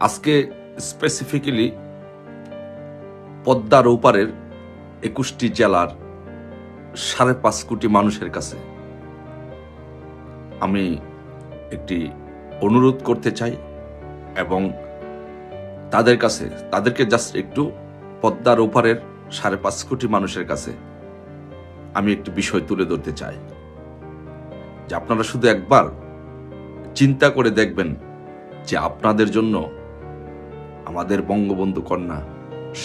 আজকে স্পেসিফিক্যালি পদ্মার ওপারের একুশটি জেলার সাড়ে পাঁচ কোটি মানুষের কাছে আমি একটি অনুরোধ করতে চাই এবং তাদের কাছে, তাদেরকে জাস্ট একটু পদ্মার ওপারের সাড়ে পাঁচ কোটি মানুষের কাছে আমি একটি বিষয় তুলে ধরতে চাই। যে আপনারা শুধু একবার চিন্তা করে দেখবেন যে আপনাদের জন্য আমাদের বঙ্গবন্ধু কন্যা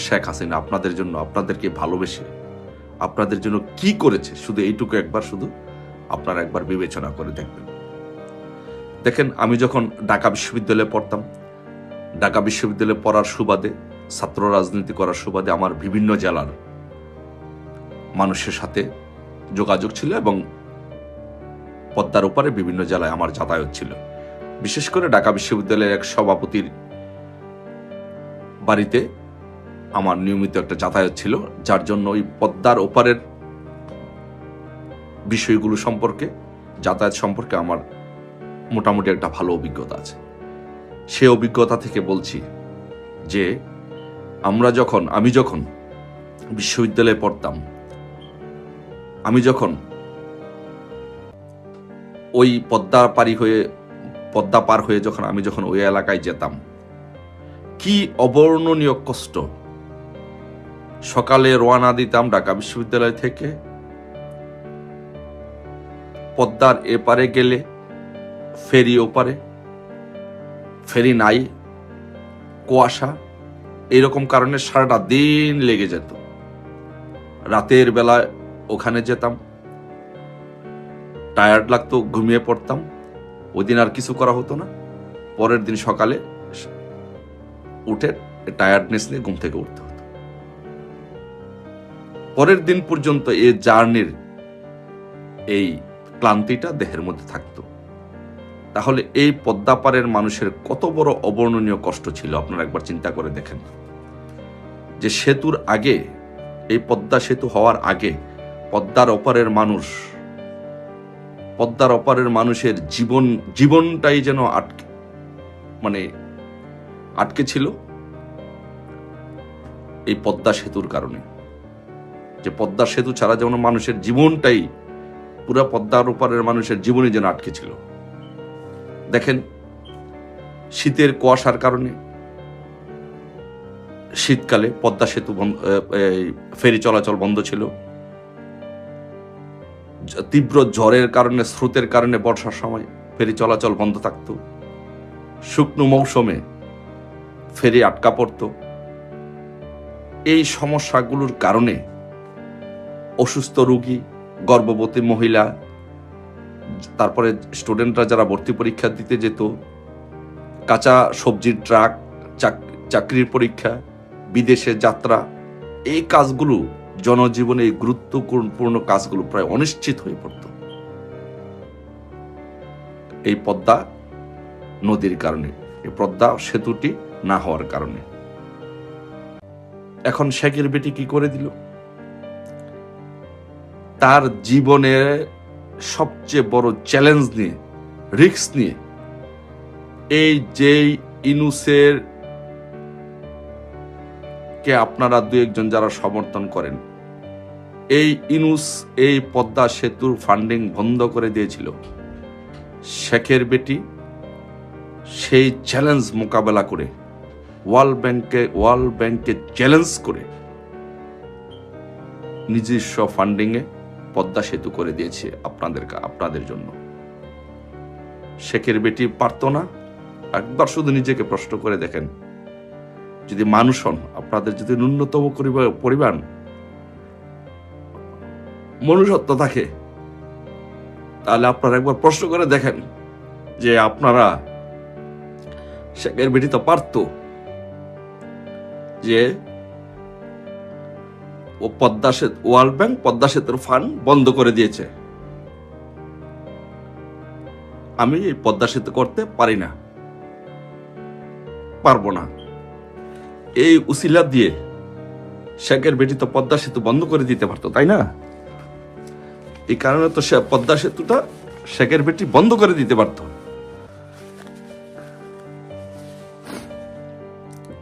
শেখ হাসিনা আপনাদের জন্য আপনাদেরকে ভালোবেসে আপনাদের জন্য কি করেছে? শুধু এইটুকু একবার, শুধু আপনারা একবার বিবেচনা করে দেখবেন। দেখেন, আমি যখন ঢাকা বিশ্ববিদ্যালয়ে পড়তাম, ঢাকা বিশ্ববিদ্যালয়ে পড়ার সুবাদে, ছাত্র রাজনীতি করার সুবাদে আমার বিভিন্ন জেলার মানুষের সাথে যোগাযোগ ছিল এবং পদ্মার ওপারে বিভিন্ন জেলায় আমার যাতায়াত ছিল। বিশেষ করে ঢাকা বিশ্ববিদ্যালয়ের এক সভাপতির বাড়িতে আমার নিয়মিত একটা যাতায়াত ছিল, যার জন্য ওই পদ্মার ওপারের বিষয়গুলো সম্পর্কে, যাতায়াত সম্পর্কে আমার মোটামুটি একটা ভালো অভিজ্ঞতা আছে। সে অভিজ্ঞতা থেকে বলছি যে, আমরা যখন, আমি যখন বিশ্ববিদ্যালয়ে পড়তাম, আমি যখন ওই পদ্মা পারি হয়ে, পদ্মা পার হয়ে যখন, আমি যখন ওই এলাকায় যেতাম কি অবর্ণনীয় কষ্ট। সকালে রোয়ানা দিতাম ঢাকা বিশ্ববিদ্যালয় থেকে। পদ্মার এপারে গেলে, ফেরি ওপারে। ফেরি নাই, কুয়াশা, এরকম কারণে সারাটা দিন লেগে যেত। রাতের বেলায় ওখানে যেতাম। টায়ার্ড লাগতো, ঘুমিয়ে পড়তাম। ওই দিন আর কিছু করা হতো না। পরের দিন সকালে উঠে টায়ার্ডনেস নিয়ে ঘুম থেকে উঠতে হতো। পরের দিন পর্যন্ত এই জার্নির এই ক্লান্তিটা দেহের মধ্যে থাকতো। তাহলে এই পদ্মাপাড়ের মানুষের কত বড় অবর্ণনীয় কষ্ট ছিল, আপনারা একবার চিন্তা করে দেখেন। যে সেতুর আগে, এই পদ্মা সেতু হওয়ার আগে পদ্মার ওপারের মানুষ, পদ্মার ওপারের মানুষের জীবন, জীবনটাই যেন আটকে মানে আটকে ছিল এই পদ্মা সেতুর কারণে। যে পদ্মা সেতু ছাড়া যেমন মানুষের জীবনটাই পুরো পদ্মার ওপারের মানুষের জীবনে যেন আটকে ছিল। দেখেন, শীতের কুয়াশার কারণে শীতকালে পদ্মা সেতু ফেরি চলাচল বন্ধ ছিল। তীব্র ঝড়ের কারণে, স্রোতের কারণে বর্ষার সময় ফেরি চলাচল বন্ধ থাকতো। শুকনো মৌসুমে ফেরি আটকা পড়তো। এই সমস্যাগুলোর কারণে অসুস্থ রোগী, গর্ভবতী মহিলা, তারপরে স্টুডেন্টরা যারা ভর্তি পরীক্ষা দিতে যেত, কাঁচা সবজির ট্রাক, চাক- চাকরির পরীক্ষা, বিদেশে যাত্রা, এই কাজগুলো জনজীবনে এই গুরুত্বপূর্ণ কাজগুলো প্রায় অনিশ্চিত হয়ে পড়ত। এই পদ্মা নদীর কারণে, এই পদ্মা সেতুটি না হওয়ার কারণে। এখন শেখের বেটি কি করে দিল? তার জীবনে সবচেয়ে বড় চ্যালেঞ্জ নিয়ে রিস্ক নিয়ে, এই যে ইনুসের কে আপনারা দু একজন যারা সমর্থন করেন, এই ইনুস, এই পদ্মা সেতুর ফান্ডিং বন্ধ করে দিয়েছিল। শেখের বেটি সেই চ্যালেঞ্জ মোকাবেলা করে ওয়ার্ল্ড ব্যাংকে ওয়ার্ল্ড ব্যাংকে চ্যালেঞ্জ করে নিজস্ব ফান্ডিংয়ে পদ্মা সেতু করে দিয়েছে আপনাদের আপনাদের জন্য। শেখের বেটি পারতো না। একবার শুধু নিজেকে প্রশ্ন করে দেখেন। যদি মানুষ হন, আপনাদের যদি ন্যূনতম পরিবার- মনুষ্যত্ব থাকে, তাহলে আপনারা একবার প্রশ্ন করে দেখেন যে আপনারা শেখের বেটি তো পারতো। যে ও পদ্মা সেতু, ওয়ার্ল্ড ব্যাংক পদ্মা সেতুর ফান্ড বন্ধ করে দিয়েছে। আমি এই পদ্মা সেতু করতে পারি না। পারব না। এই উসিলা দিয়ে শেখের বেটি তো পদ্মা সেতু বন্ধ করে দিতে পারতো, তাই না? এই কারণে তো সে পদ্মা সেতুটা শেখের বেটি বন্ধ করে দিতে পারতো।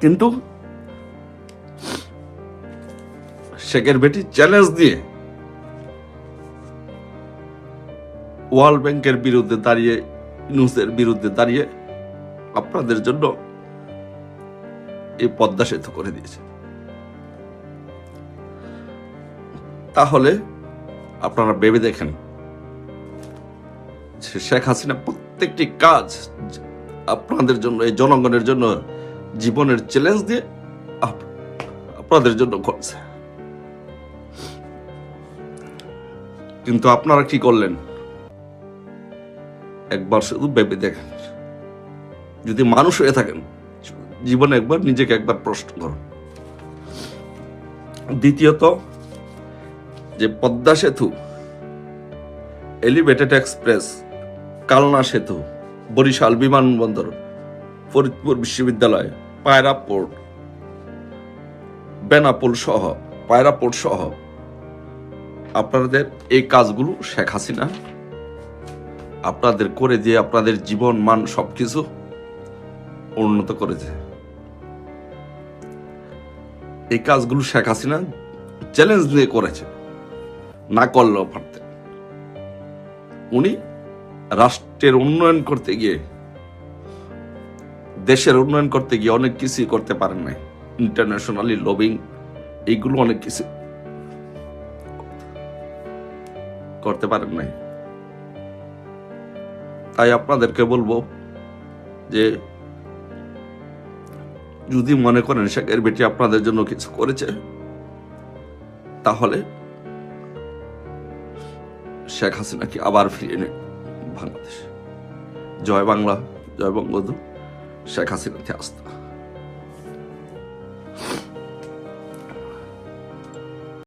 কিন্তু শেখের বেটি চ্যালেঞ্জ দিয়ে ওয়ার্ল্ড ব্যাংকের বিরুদ্ধে দাঁড়িয়ে নিউজের বিরুদ্ধে দাঁড়িয়ে আপনাদের জন্য এই পদ্মা সেতু করে দিয়েছে। তাহলে আপনারা ভেবে দেখেন শেখ হাসিনা প্রত্যেকটি কাজ আপনাদের জন্য, এই জনগণের জন্য, জীবনের চ্যালেঞ্জ দিয়ে আপনাদের জন্য করছে। কিন্তু আপনারা কি করলেন? একবার শুধু ভেবে দেখেন। যদি মানুষ হয়ে থাকেন, জীবনে একবার নিজেকে একবার প্রশ্ন করুন। দ্বিতীয়ত, যে পদ্মা সেতু, এলিভেটেড এক্সপ্রেস, কালনা সেতু, বরিশাল বিমানবন্দর, ফরিদপুর বিশ্ববিদ্যালয়, পায়রা পোর্ট, বেনাপোল সহ, পায়রা পোর্ট সহ আপনাদের এই কাজগুলো শেখ হাসিনা, আপনাদের করে দিয়ে আপনাদের জীবন মান সবকিছু উন্নত করেছে। এই কাজগুলো শেখ হাসিনা চ্যালেঞ্জ নিয়ে করেছে, না করলেও পারতেন। উনি রাষ্ট্রের উন্নয়ন করতে গিয়ে, দেশের উন্নয়ন করতে গিয়ে অনেক কিছুই করতে পারেন নাই। ইন্টারন্যাশনালি লবিং এইগুলো অনেক কিছু করতে পারেন নাই। তাই আপনাদেরকে বলব যে, যদি মনে করেন শেখের বেটি আপনাদের জন্য কিছু করেছে, তাহলে শেখ হাসিনাকে আবার ফিরিয়ে নিন বাংলাদেশ? জয় বাংলা, জয় বঙ্গবন্ধু, শেখ হাসিনাতে আস্থা?